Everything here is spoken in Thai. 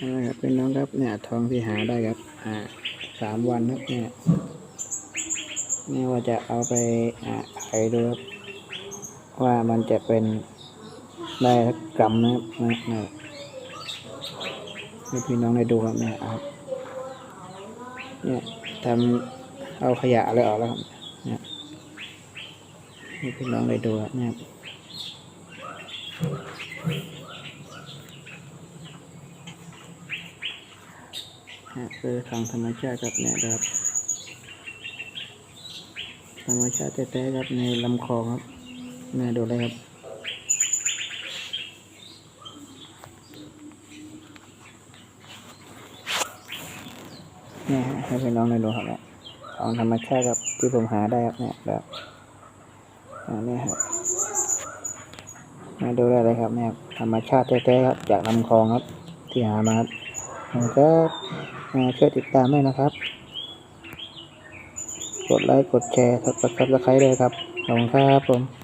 นะครับเป็นน้องครับเนี่ยทองที่หาได้ครับอ่าสามวันครับเนี่ยนี่ว่าจะเอาไปอ่าไขดูครับว่ามันจะเป็นได้สักกรัมนะครับนะนะให้พี่น้องได้ดูครับเนี่ยครับเนี่ยทำเอาขยะอะไรออกแล้วครับเนี่ยให้พี่น้องได้ดูครับเนี่ย เนี่ยคือทางธรรมชาติครับเนี่ยครับ ธรรมชาติแท้ๆครับในลำคลองครับเนี่ยดูเลยครับเนี่ยฮะให้พี่น้องได้ดูครับเนี่ยของธรรมชาติครับที่ผมหาได้ครับเนี่ยแบบอันนี้ครับมาดูได้เลยครับเนี่ยธรรมชาติแท้ๆครับจากลำคลองครับที่หามาครับผมก็ ช่วยติดตามด้วยนะครับ กดไลค์ กดแชร์กดซับสไครต์เลยครับขอบคุณครับผม